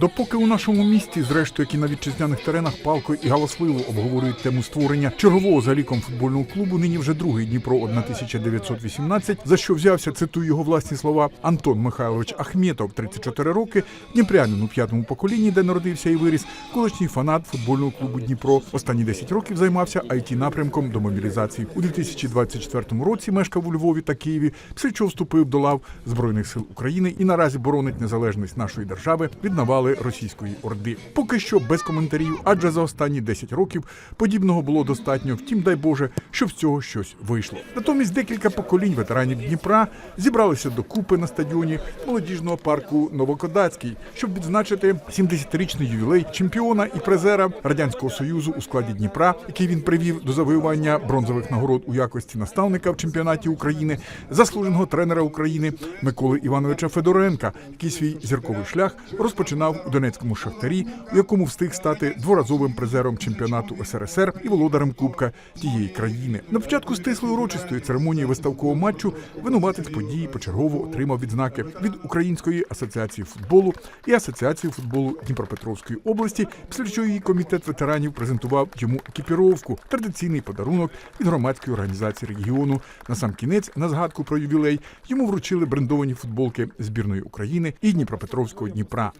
Допоки у нашому місті, зрештою, як і на вітчизняних теренах, палко і галасливо обговорюють тему створення чергового за ліком футбольного клубу, нині вже другий Дніпро 1918, за що взявся, цитую його власні слова, Антон Михайлович Ахметов, 34 роки, дніпрянин у п'ятому поколінні, де народився і виріс, колишній фанат футбольного клубу Дніпро. Останні 10 років займався it напрямком до мобілізації. У 2024 році мешкав у Львові та Києві, після чого вступив до лав Збройних сил України і наразі боронить незалежність нашої держави від навали російської орди. Поки що без коментарів, адже за останні 10 років подібного було достатньо. Втім, дай Боже, щоб з цього щось вийшло. Натомість декілька поколінь ветеранів Дніпра зібралися докупи на стадіоні молодіжного парку Новокодацький, щоб відзначити 70-річний ювілей чемпіона і призера радянського союзу у складі Дніпра, який він привів до завоювання бронзових нагород у якості наставника в чемпіонаті України, заслуженого тренера України Миколи Івановича Федоренка, який свій зірковий шлях розпочинав у Донецькому шахтарі, у якому встиг стати дворазовим призером чемпіонату СРСР і володарем Кубка тієї країни. На початку стислої урочистої церемонії виставкового матчу винуватець події почергово отримав відзнаки від Української асоціації футболу і Асоціації футболу Дніпропетровської області, після чого її комітет ветеранів презентував йому екіпіровку, традиційний подарунок від громадської організації регіону. На сам кінець, на згадку про ювілей, йому вручили брендовані футболки збірної України і Дніпропетровського Дніпра.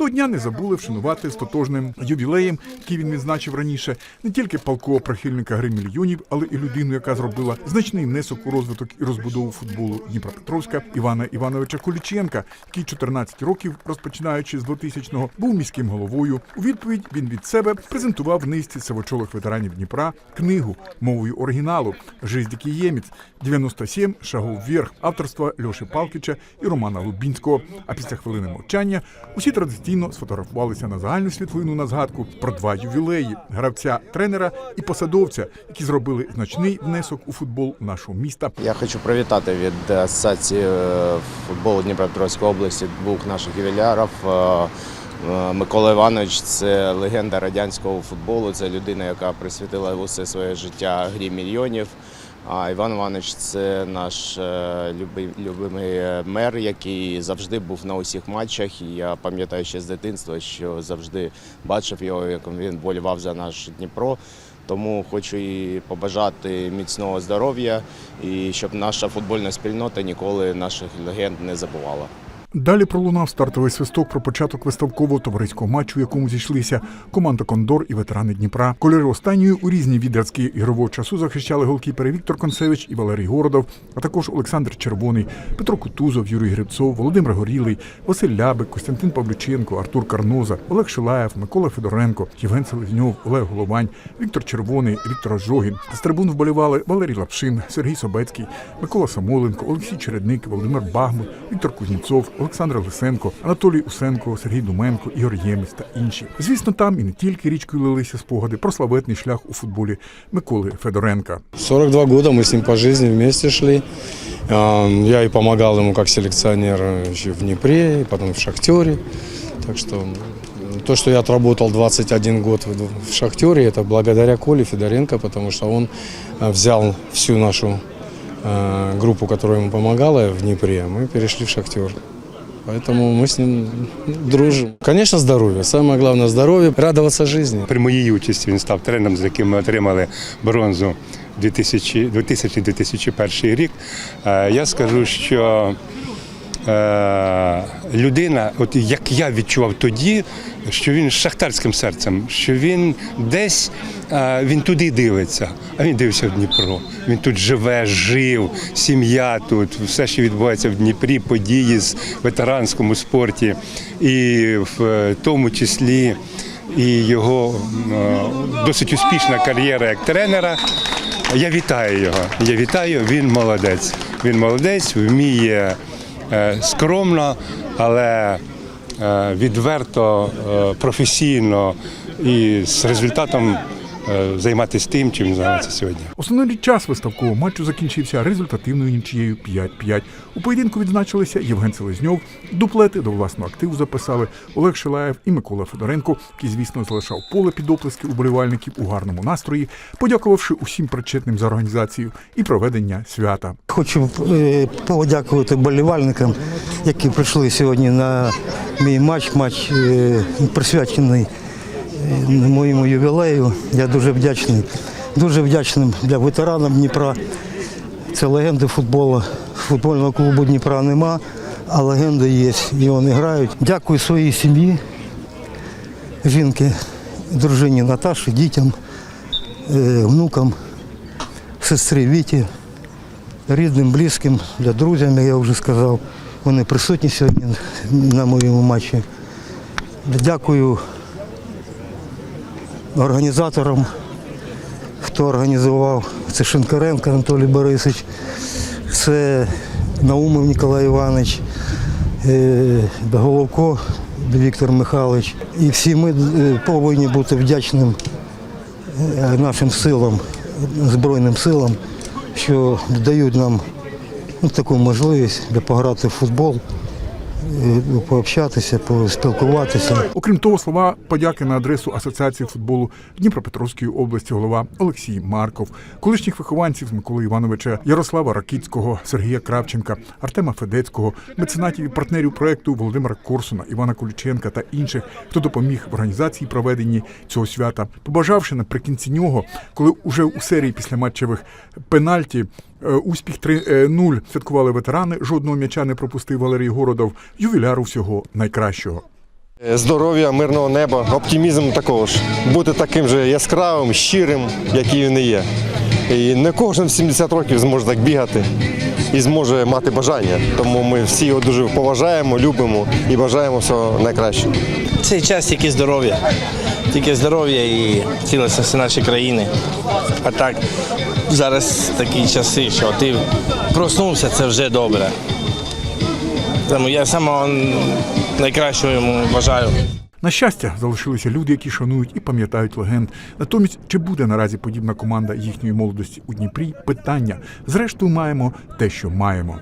Того дня не забули вшанувати з тотожним ювілеєм, який він відзначив раніше, не тільки палкого прихильника гри мільйонів, але і людину, яка зробила значний внесок у розвиток і розбудову футболу Дніпропетровська Івана Івановича Куліченка, який 14 років, розпочинаючи з 2000-го, був міським головою. У відповідь він від себе презентував низці сивочолих ветеранів Дніпра книгу мовою оригіналу «Жизнь Киємець» 97 шагов вверх авторства Льоші Палкіча і Романа Лубінського. А після хвилини мовчання усі традиційно сфотографувалися на загальну світлину на згадку про два ювілеї гравця, тренера і посадовця, які зробили значний внесок у футбол нашого міста. Я хочу привітати від асоціації е, футболу Дніпропетровської області двох наших ювілярів. Е, е, Микола Іванович це легенда радянського футболу. Це людина, яка присвятила усе своє життя грі мільйонів. А Іван Іванович це наш е, любимий е, мер, який завжди був на усіх матчах. І я пам'ятаю ще з дитинства, що завжди бачив його, як він болівав за наш Дніпро. Тому хочу і побажати міцного здоров'я і щоб наша футбольна спільнота ніколи наших легенд не забувала. Далі пролунав стартовий свисток про початок виставкового товариського матчу, в якому зійшлися команда Кондор і ветерани Дніпра. Кольори останньої у різні відрядки ігрового часу захищали голкіпери Віктор Концевич і Валерій Городов, а також Олександр Червоний, Петро Кутузов, Юрій Грибцов, Володимир Горілий, Василь Лябик, Костянтин Павлюченко, Артур Карноза, Олег Шилаєв, Микола Федоренко, Євген Селезньов, Олег Головань, Віктор Червоний, Віктор Ожогін. З трибун вболівали Валерій Лапшин, Сергій Собецький, Микола Самоленко, Олексій Чередник, Володимир Багмут, Віктор Кузнєцов, Олександр Лисенко, Анатолій Усенко, Сергій Думенко, Ігор Ємець та інші. Звісно, там і не тільки річкою лилися спогади про славетний шлях у футболі Миколи Федоренка. 42 года мы с ним по жизни вместе шли. А, Я и помогал ему как селекционер еще в Днепре, и потом в Шахтере. Так что м, то, что я отработал 21 год в в Шахтере, это благодаря Коле Федоренко, потому что он а, взял всю нашу а, группу, которая ему помогала в Днепре, мы перешли в Шахтер. Поэтому мы с ним дружим. Конечно, здоровье. Самое главное здоровье, радоваться жизни. При моїй участі він став тренером, з яким ми отримали бронзу 2000 2000-2001 рік. Е, Я скажу, що людина, от як я відчував тоді, що він з шахтарським серцем, що він десь е, він туди дивиться, а він дивився в Дніпро. Він тут живе, жив, сім'я тут, все, що відбувається в Дніпрі, події з ветеранському спорті, і в е, тому числі і його е, досить успішна кар'єра як тренера. Я вітаю його. Я вітаю, він молодець. Він молодець, вміє е, скромно, але е, відверто, е, професійно і з результатом е, займатися тим, чим він займається сьогодні. Основний час виставкового матчу закінчився результативною нічією 5-5. У поєдинку відзначилися Євген Селезньов, дуплети до власного активу записали Олег Шилаєв і Микола Федоренко, який, звісно, залишав поле під оплески уболівальників у гарному настрої, подякувавши усім причетним за організацію і проведення свята. Хочу е, подякувати болівальникам, які прийшли сьогодні на мій матч. Матч е, присвячений е, моєму ювілею. Я дуже вдячний. Дуже вдячним для ветеранів Дніпра. Це легенди футболу. Футбольного клубу Дніпра нема, а легенди є. І вони грають. Дякую своїй сім'ї, жінки, дружині Наташі, дітям, е, внукам, сестрі Віті рідним, близьким, для друзів, як я вже сказав. Вони присутні сьогодні на моєму матчі. Дякую організаторам, хто організував. Це Шинкаренко Анатолій Борисович, це Наумов Ніколай Іванович, е, Головко Віктор Михайлович. І всі ми е, повинні бути вдячним е, нашим силам, Збройним силам, що дають нам ну, таку можливість де пограти в футбол, пообщатися, поспілкуватися. Окрім того, слова подяки на адресу Асоціації футболу Дніпропетровської області голова Олексій Марков, колишніх вихованців Миколи Івановича, Ярослава Ракіцького, Сергія Кравченка, Артема Федецького, меценатів і партнерів проекту Володимира Корсуна, Івана Куліченка та інших, хто допоміг в організації проведенні цього свята, побажавши наприкінці нього, коли уже у серії післяматчевих пенальті е, успіх 3-0 святкували ветерани. Жодного м'яча не пропустив Валерій Городов, ювіляру всього найкращого. Здоров'я, мирного неба, оптимізм також. Бути таким же яскравим, щирим, який він і є. І не кожен в 70 років зможе так бігати і зможе мати бажання. Тому ми всі його дуже поважаємо, любимо і бажаємо всього найкращого. Цей час тільки здоров'я. Тільки здоров'я і цілісності нашої країни. А так, зараз такі часи, що ти проснувся, це вже добре. Тому я самого найкращого йому бажаю. На щастя, залишилися люди, які шанують і пам'ятають легенд. Натомість, чи буде наразі подібна команда їхньої молодості у Дніпрі? Питання. Зрештою, маємо те, що маємо.